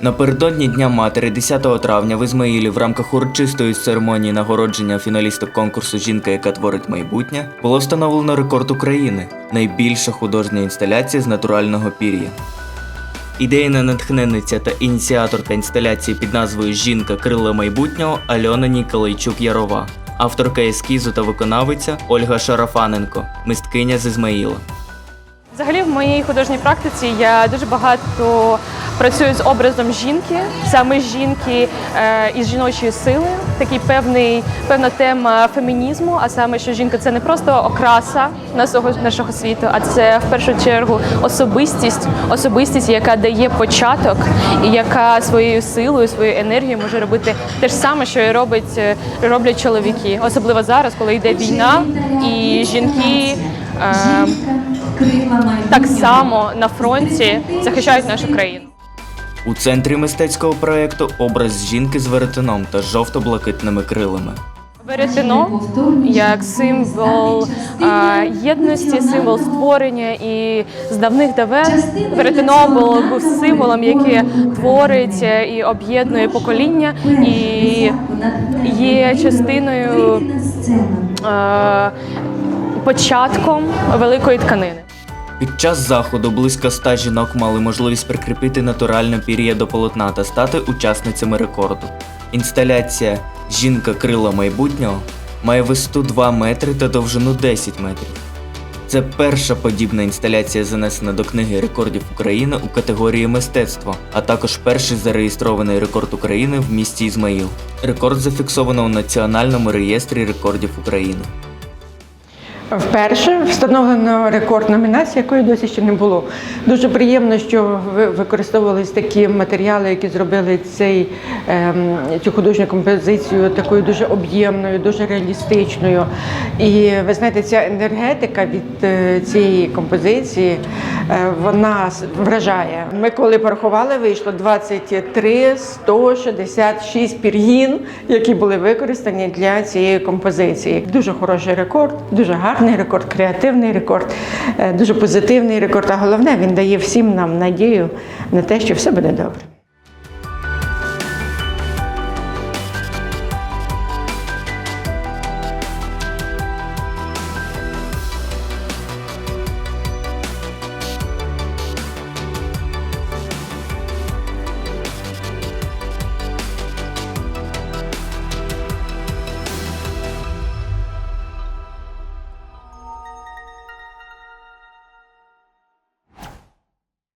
Напередодні Дня матері 10 травня в Ізмаїлі в рамках урочистої церемонії нагородження фіналісток конкурсу Жінка, яка творить майбутнє, було встановлено рекорд України найбільша художня інсталяція з натурального пір'я. Ідейна натхненниця та ініціаторка інсталяції під назвою Жінка крила майбутнього Альона Ніколайчук Ярова, авторка ескізу та виконавиця Ольга Шарафаненко, мисткиня з Ізмаїла. Взагалі, в моїй художній практиці я дуже багато працюю з образом жінки, саме жінки е, із жіночою силою. Такий певний певна тема фемінізму, а саме, що жінка це не просто окраса нашого нашого світу, а це в першу чергу особистість, особистість, яка дає початок і яка своєю силою, своєю енергією може робити те ж саме, що і робить е, роблять чоловіки, особливо зараз, коли йде війна, і жінки. Е, так само на фронті захищають нашу країну. У центрі мистецького проєкту образ жінки з веретеном та жовто-блакитними крилами. Веретено як символ а, єдності, символ створення і з давних давен веретено було був символом, яке творить і об'єднує покоління, і є частиною е, початком великої тканини. Під час заходу близько ста жінок мали можливість прикріпити натуральне пір'я до полотна та стати учасницями рекорду. Інсталяція Жінка крила майбутнього має висоту 2 метри та довжину 10 метрів. Це перша подібна інсталяція, занесена до книги рекордів України у категорії мистецтво, а також перший зареєстрований рекорд України в місті Ізмаїл. Рекорд зафіксовано у Національному реєстрі рекордів України. Вперше встановлено рекорд номінації, якої досі ще не було. Дуже приємно, що ви- використовувались такі матеріали, які зробили цей, ем, цю художню композицію такою дуже об'ємною, дуже реалістичною. І ви знаєте, ця енергетика від е, цієї композиції е, вона вражає. Ми коли порахували, вийшло 23 166 пір'їн, які були використані для цієї композиції. Дуже хороший рекорд, дуже гарний рекорд, креативний рекорд, е, дуже позитивний рекорд. А головне, він дає всім нам надію на те, що все буде добре.